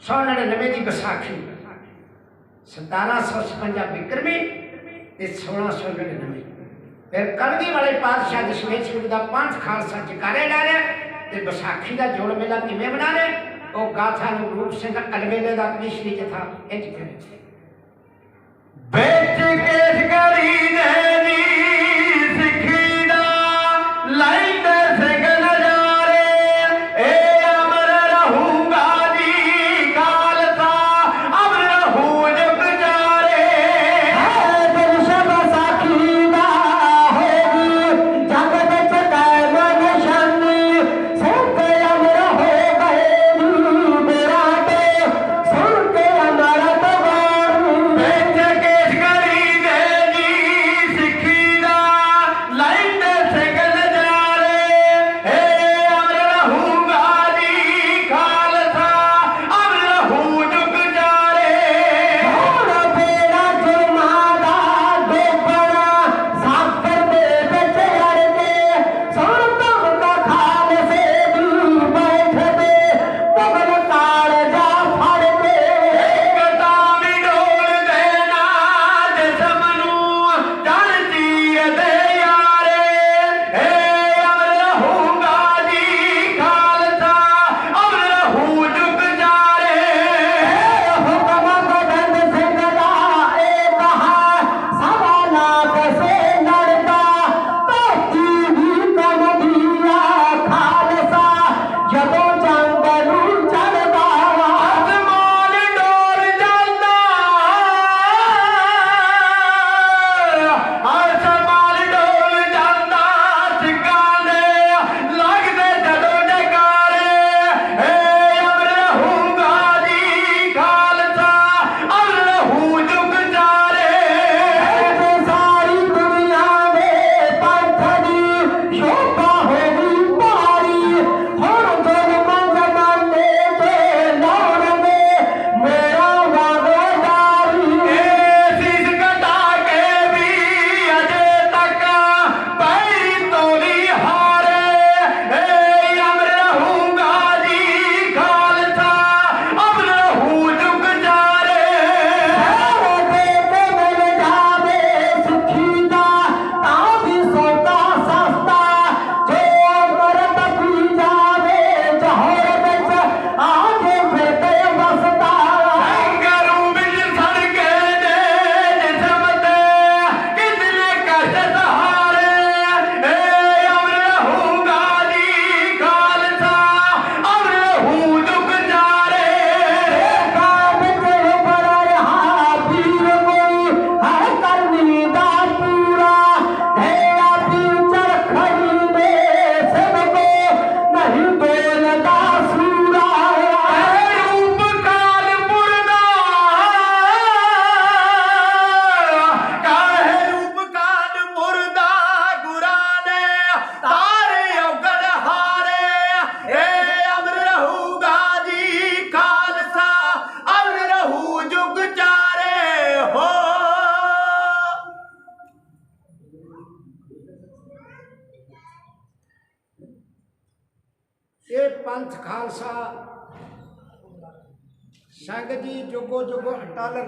199 ਦੀ ਵਿਸਾਖੀ। 1756 ਬਿਕਰਮੀ ਤੇ 1699 ਫਿਰ ਕਲਗੀ ਵਾਲੇ ਪਾਤਸ਼ਾਹ ਜਸ਼ਮੇਸ਼ ਸਿੰਘ ਦਾ ਪੰਜ ਖਾਲਸਾ ਜਕਾਰੇ ਲੈ ਲਿਆ ਤੇ ਵਿਸਾਖੀ ਦਾ ਜੋੜ ਮੇਲਾ ਕਿਵੇਂ ਬਣਾ ਰਹੇ ਉਹ ਗਾਥਾ ਨੂੰ ਰੂਪ ਸਿੰਘ ਅਲਵੇਲੇ ਦਾ ਕ੍ਰਿਸ਼ਨੀ ਜਥਾ ਇੰਜ ਬੈਠ ਕੇ ਕਰੀ ਦੇ पंथ खालसा। संघ जी जुगो जुगो अटल